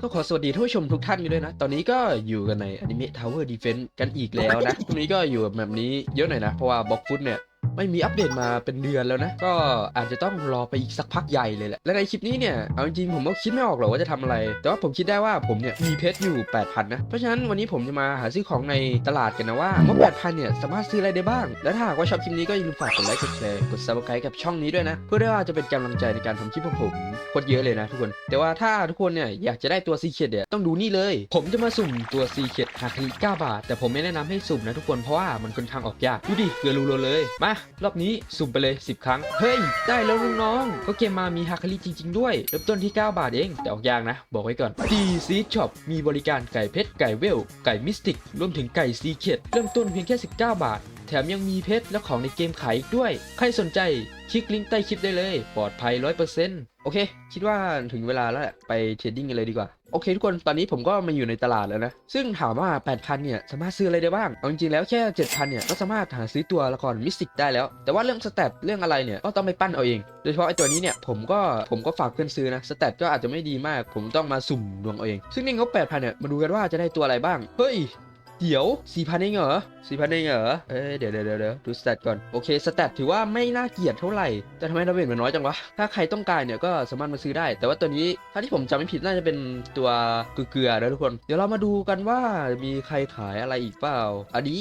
ก็ขอสวัสดีท่านผู้ชมทุกท่านกันด้วยนะ ตอนนี้ก็อยู่กันในอนิเมะทาวเวอร์ดีเฟนต์กันอีกแล้วนะ ตรงนี้ก็อยู่แบบนี้เยอะหน่อยนะ เพราะว่าบล็อกฟุตเนี่ย ไม่มีอัปเดตมาเป็นเดือนแล้วนะ ก็อาจจะต้องรอไปอีกสักพักใหญ่เลยแหละ และในคลิปนี้เนี่ย เอาจริงๆผมก็คิดไม่ออกหรอกว่าจะทำอะไร แต่ว่าผมคิดได้ว่าผมเนี่ยมีเพชรอยู่ 8,000 นะ เพราะฉะนั้นวันนี้ผมจะมาหาซื้อของในตลาดกันนะว่างบ8,000 เนี่ยสามารถซื้ออะไรได้บ้าง และถ้าหากว่าชอบคลิปนี้ก็อย่าลืมฝากกดไลค์ กดแชร์ กด subscribe กับช่องนี้ด้วยนะ เพื่อได้ว่าจะเป็นกำลังใจในการทำคลิปของผมโคตรเยอะเลยนะทุกคน แต่ว่าถ้าทุกคนเนี่ยอยากจะได้ตัวซีเ e ดเนี่ยต้องดูนี่เลย ผมจะมาสุ่มตัวซีเ e ดหาคลิ9บาท แต่ผมไม่แนะนำให้สุ่มนะทุกคนเพราะว่ามันค่อนข้างออกยากดูดิเกลือรูเลยมารอบนี้สุ่มไปเลย 10 ครั้ง เฮ้ย ได้แล้วน้องๆก็เกมมามีฮาคาริจริง ๆ ด้วย เริ่มต้นที่ 9 บาทเอง แต่ออกยากนะ บอกไว้ก่อนดีซีช็อปมีบริการไก่เพชร ไก่เวล ไก่มิสติก รวมถึงไก่ซีเ e ดเริ่มต้นเพียงแค่ 19 บาท แถมยังมีเพชรและของในเกมขายอีกด้วย ใครสนใจคลิกลิงก์ใต้คลิปได้เลย ปลอดภัย 100%โอเค คิดว่าถึงเวลาแล้วแหละไปเทรดดิ้งกันเลยดีกว่า โอเคทุกคนตอนนี้ผมก็มาอยู่ในตลาดแล้วนะ ซึ่งถามว่า 8,000 เนี่ย สามารถซื้ออะไรได้บ้าง เอาจริงๆแล้วแค่ 7,000 เนี่ย ก็สามารถหาซื้อตัวละครมิสติกได้แล้ว แต่ว่าเรื่องสเตตเรื่องอะไรเนี่ย ก็ต้องไปปั้นเอาเอง โดยเฉพาะไอตัวนี้เนี่ย ผมก็ผมก็ฝากเพื่อนซื้อนะ สเตตก็อาจจะไม่ดีมาก ผมต้องมาสุ่มดวงเอาเอง ซึ่งในงบ8,000 เนี่ย มาดูกันว่าจะได้ตัวอะไรบ้าง เฮ้ย เดี๋ยว4,000เองเหรอ4,000เองเหรอเอ้ยเดี๋ยวเดี๋ยวเดี๋ยวเดี๋ยวดูสเตตก่อน โอเคสเตตถือว่าไม่น่าเกลียดเท่าไหร่ แต่ทำไมดาเมจมันน้อยจังวะ ถ้าใครต้องการเนี่ยก็สามารถมาซื้อได้ แต่ว่าตัวนี้ถ้าที่ผมจำไม่ผิดน่าจะเป็นตัวเกลือๆนะทุกคน เดี๋ยวเรามาดูกันว่ามีใครขายอะไรอีกเปล่า อันนี้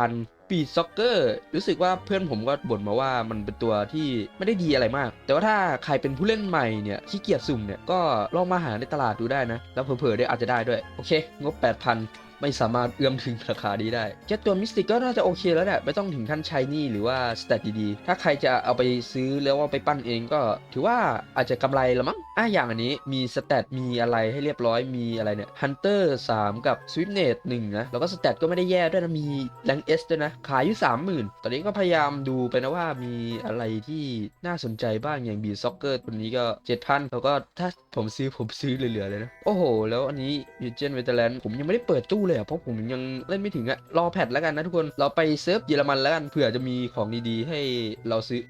7,000ปีซ็อกเกอร์รู้สึกว่าเพื่อนผมก็บ่นมาว่ามันเป็นตัวที่ไม่ได้ดีอะไรมาก แต่ว่าถ้าใครเป็นผู้เล่นใหม่เนี่ยขี้เกียจสุ่มเนี่ยก็ลองมาหาในตลาดดูได้นะ แล้วเผลอๆได้อาจจะได้ด้วย โอเค งบ 8,000 ไม่สามารถเอื้อมถึงราคานี้ได้แค่ตัวมิสติกก็น่าจะโอเคแล้วแหละ ไม่ต้องถึงขั้นชายนี่หรือว่าสเตตดีๆ ถ้าใครจะเอาไปซื้อแล้วเอาไปปั้นเองก็ ถือว่าอาจจะกำไรละมั้งอะอย่างอันนี้มีสเตตมีอะไรให้เรียบร้อยมีอะไรเนี่ยฮันเตอร์3กับสวิ t เนตหนึ่งนะแล้วก็สเตตก็ไม่ได้แย่ด้วยนะมีแรงเอสด้วยนะ ขายอยู่30,000ตอนนี้ก็พยายามดูไปนะว่ามีอะไรที่น่าสนใจบ้างอย่างบีซ็อกเกอร์ตัวนี้ก็7,000แล้วก็ถ้าผมซื้อผมซื้อเหลือๆเลยนะโอ้โห แล้วอันนี้ยูเจนเวเทแลนผมยังไม่ได้เปิดตู้เลยอะเพราะผมยังเล่นไม่ถึงอะรอแพทแล้วกันนะทุกคนเราไปเซิร์ฟเยอรมันแล้วกันเผื่อจะมีของดีๆ ให้เราซื้อ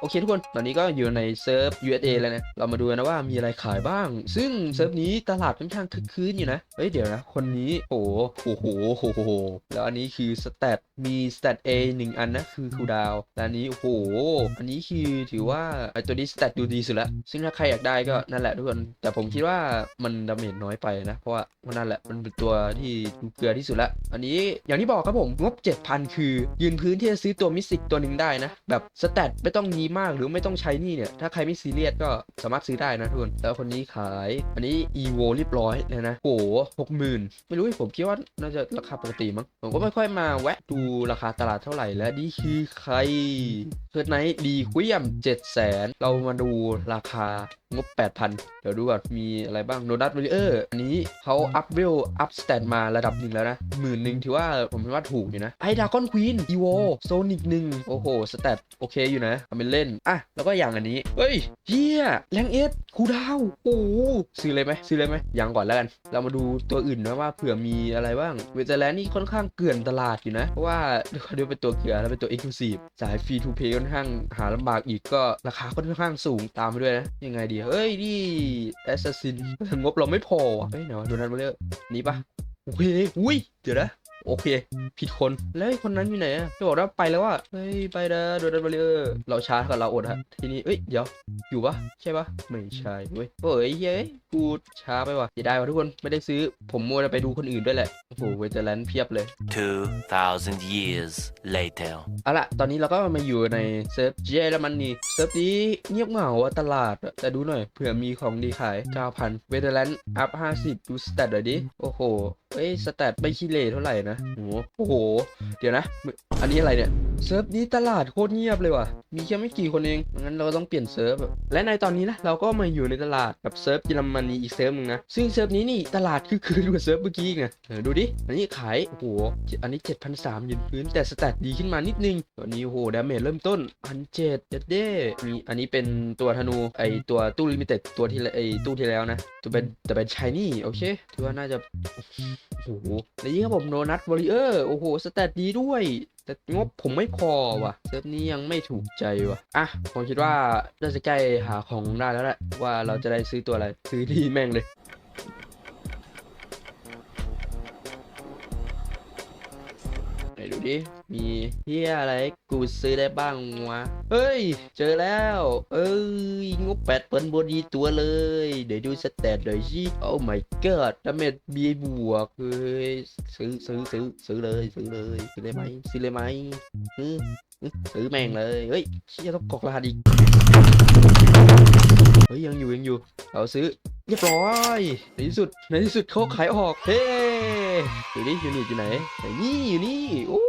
โอเคทุกคน ตอนนี้ก็อยู่ในเซิร์ฟ USA แล้วนะ เรามาดูนะว่ามีอะไรขายบ้าง ซึ่งเซิร์ฟนี้ตลาดค่อนข้างคึกคืนอยู่นะ เฮ้ยเดี๋ยวนะ คนนี้ โอ้โห โอ้โหโอ้โหแล้วอันนี้คือสเตต มีสเตต A หนึ่งอันนะคือคูดาวและอันนี้โอ้โห อันนี้คือถือว่าไอตัวนี้สเตตดูดีสุดละซึ่งถ้าใครอยากได้ก็นั่นแหละทุกคน แต่ผมคิดว่ามันดาเมจน้อยไปนะ เพราะว่านั่นแหละมันเป็นตัวที่ดูเกลือที่สุดละ อันนี้อย่างที่บอกครับผมงบ 7,000 คือ ยืนพื้นที่จะซื้อตัวมิสติกตัวหนึ่งได้นะ แบบสเตตไม่ต้องดีมากหรือไม่ต้องใช้นี่เนี่ยถ้าใครไม่ซีเรียสก็สามารถซื้อได้นะทุกคนแล้วคนนี้ขาย อันนี้ EVO เรียบร้อยเลยนะโอ้โหหกหมื่นไม่รู้ผมคิดว่าน่าจะราคาปกติมั้งผมก็ไม่ค่อยมาแวะดูราคาตลาดเท่าไหร่แล้วนี่คือใครเพิร์ดไนท์ดีคุยมเจ็ดแสนเรามาดูราคา งบ 8,000 เดี๋ยวดูก่อน มีอะไรบ้างโนดัตเวลเออร์อันนี้เขาอัพเวล อัพสเตตมาระดับหนึ่งแล้วนะหมื่นหนึ่งถือว่าผมว่าถูกอยู่นะไอดากอนควีนอีโวโซนิกหนึ่งโอ้โหสเตตโอเคอยู่นะทำเป็นเล่น อะ แล้วก็อย่างอันนี้ เฮ้ยเฮียแรงเอสคูดาวโอ้โหซื้อเลยไหมซื้อเลยไหมยังก่อนแล้วกัน เรามาดูตัวอื่นนะว่าเผื่อมีอะไรบ้างเวเทแลนด์นี่ค่อนข้างเกลื่อนตลาดอยู่นะ เพราะว่าด้วยเป็นตัวเกลือแล้วเป็นตัวเอ็กซ์คลูซีฟสายฟรีทูเพย์ค่อนข้างหาลำบากอีกก็ราคาค่อนข้างสูงตามไปด้วยนะยังไงดีเฮ้ยนี่แอสซัสซินงบเราไม่พอว่ะเฮ้ยเนาะดูนั้นมาเลยนี่ปะโอ้ยอุ้ยเดี๋ยวนะ โอเค ผิดคนแล้วไอ้คนนั้นอยู่ไหนอะจะบอกว่าไปแล้วอะเฮ้ยไปนะโดนดันมาเลยเราช้ากับเราอดฮะทีนี้เอ้ยเดี๋ยวอยู่ปะใช่ปะไม่ใช่เว้ยโอ้ยเฮ้ยกูช้าไปว่ะเสียดายว่ะทุกคนไม่ได้ซื้อผมมัวแต่ไปดูคนอื่นด้วยแหละโอ้โหเวเทอร์แลนด์เพียบเลย2,000 years later. เอาล่ะตอนนี้เราก็มาอยู่ในเซิร์ฟเยอรมนีเซิร์ฟนี้เงียบเหงาอะตลาดอะแต่ดูหน่อยเผื่อมีของดีขาย 9,000เวเทอร์แลนด์อัพ50 ดูสแตทหน่อยดิโอ้โห เอ้ยสแตทไม่ขี้เหร่เท่าไหร่นะโอ้โหโอ้โห เดี๋ยวนะ อันนี้อะไรเนี่ยเซิร์ฟนี้ตลาดโคตรเงียบเลยว่ะ มีแค่ไม่กี่คนเอง งั้นเราก็ต้องเปลี่ยนเซิร์ฟ และในตอนนี้นะเราก็มาอยู่ในตลาดกับเซิร์ฟเยอรมนีอีกเซิร์ฟหนึงนะ ซึ่งเซิร์ฟนี้นี่ตลาดคือคืนกว่าเซิร์ฟเมื่อกี้อีกนะดูดิ อันนี้ขายโอ้โห อันนี้ 7,300ยืนพื้นแต่สแตทดีขึ้นมานิดนึงตัวนี้โอ้โหดาเมจเริ่มต้นพันเจ็ดเด้มีอันนี้เป็นตัวธนูไอตัวตู้ลิมิเต็ดตัวที่ไอตู้ที่แล้วนะตัวเป็นแต่เป็นชายนี่โอเคถือว่าน่าจะโอ้โหแล้วยิ่งครับผมโดนัทวอริเออร์โอ้โหสแตทดีด้วย แต่งบผมไม่พอว่ะเซิร์ฟนี้ยังไม่ถูกใจว่ะ อะ ผมคิดว่าน่าจะใกล้หาของได้แล้วแหละว่าเราจะได้ซื้อตัวอะไร ซื้อดีแม่งเลย ดิ มีเฮียอะไรกูซื้อได้บ้างวะ เฮ้ย เจอแล้ว เอ้ยงบแปดเปินบดีตัวเลย เดี๋ยวดูสแตทหน่อยสิโอ้ my god ดาเมจบีบวกเฮ้ยซื้อซื้อซื้อซื้อเลยซื้อเลยซื้อเลยไหมซื้อเลยไหมซื้อแม่งเลย เฮ้ยเชี่ยต้องกอกรหัสอีกเฮ้ยยังอยู่ยังอยู่เราซื้อเรียบร้อยในที่สุดในที่สุดเขาขายออกเฮ้ อยู่นี่ยูนิตอยู่ไหนไหนนี่อยู่นี่โอ้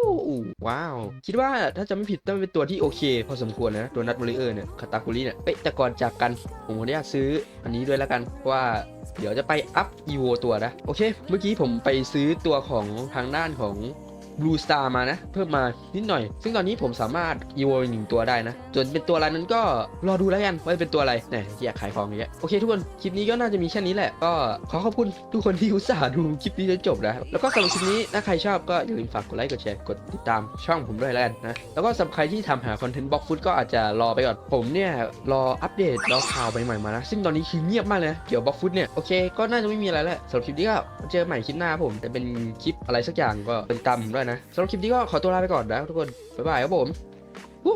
ว้าว คิดว่าถ้าจะไม่ผิดต้องเป็นตัวที่โอเค พอสมควรนะ ตัวนัทวอริเออร์เนี่ยคาตาคุริเนี่ยเอ้แต่ก่อนจากกันผมขออนุญาตซื้ออันนี้ด้วยแล้วกันว่าเดี๋ยวจะไปอัพอีโวตัวนะ โอเค เมื่อกี้ผมไปซื้อตัวของทางด้านของ Blue Star มานะ เพิ่มมานิดหน่อย ซึ่งตอนนี้ผมสามารถอีโวหนึ่งตัวได้นะส่วนเป็นตัวอะไรนั้นก็รอดูแล้วกันว่าเป็นตัวอะไรเนี่ยอยากขายของอย่างเงี้ยโอเคทุกคนคลิปนี้ก็น่าจะมีแค่นี้แหละ ก็ขอขอบคุณทุกคนที่อุตส่าห์ดูคลิปนี้จนจบนะแล้วก็สำหรับคลิปนี้ถ้าใครชอบก็อย่าลืมฝากกดไลค์กดแชร์กดติดตามช่องผมด้วยแล้วกันนะแล้วก็สำหรับใครที่ทำหาคอนเทนต์บล็อกฟุตก็อาจจะรอไปก่อนผมเนี่ยรออัปเดตรอข่าวใหม่ๆมานะซึ่งตอนนี้คือเงียบมากเลยเกี่ยวบล็อกฟุตเนี่ยโอเคก็น่าจะไม่มีอะไรแล้วสำหรับคลิปนี้ก็เจอใหม่คลิปหน้าผมจะเป็นคลิปอะไรสักอย่างก็เป็นตามผมด้วยนะสำหรับคลิปนี้ก็ขอตัวลาไปก่อนนะทุกคนบ๊ายบายครับผมวู้